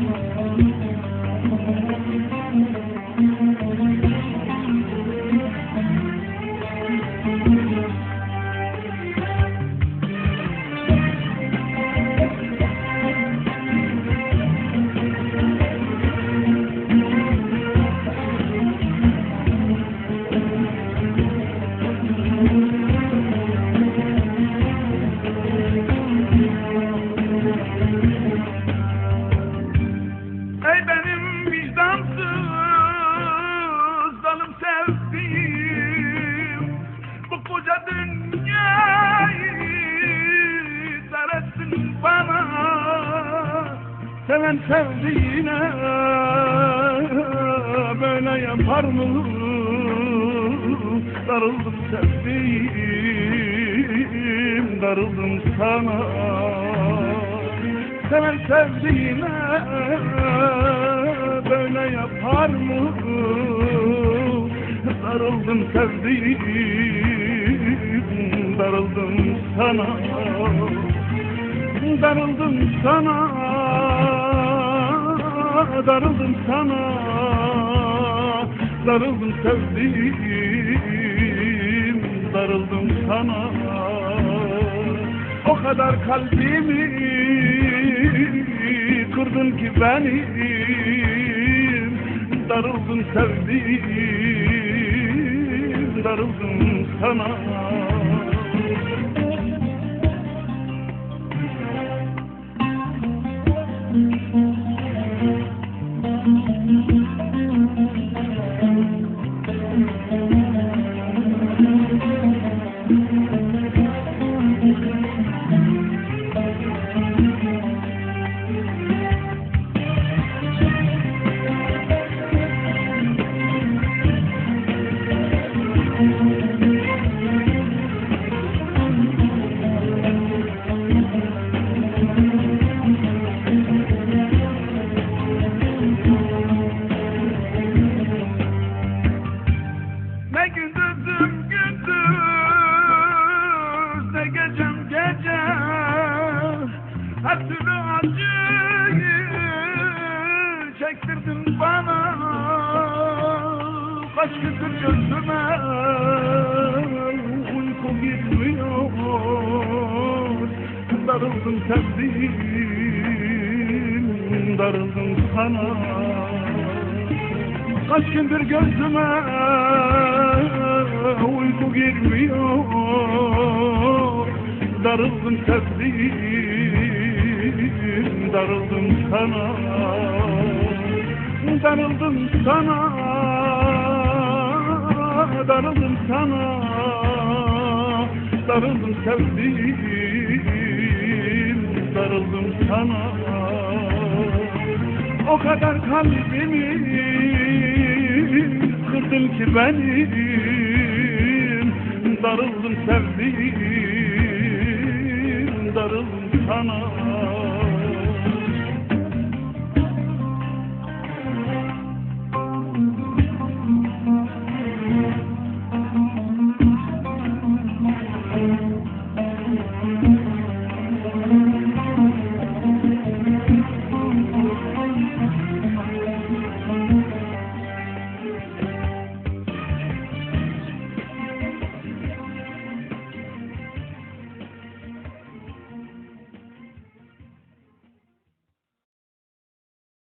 Thank you. Sevdiğim Bu koca dünyayı dar etsin bana Seven sevdiğine böyle yapar mı? Darıldım sevdiğim, darıldım sana Seven sevdiğine böyle yapar mı? Darıldım sevdiğim, darıldım sana. Darıldım sana, darıldım sana. Darıldım sevdiğim, darıldım sana. O kadar kalbimi kırdın ki benim. Darıldım sevdiğim, darıldım sana Her türlü acıyı Çektirdin bana. Kaç gündür gözüme Uyku girmiyor. Darıldım sevdiğim Darıldım sana. Kaç gündür gözüme uyku girmiyor. Darıldım sevdiğim, darıldım sana. Darıldım sana, darıldım sana. Darıldım sevdiğim, darıldım sana. O kadar kalbimi kırdın ki benim. Darıldım sevdiğim, darıldım sana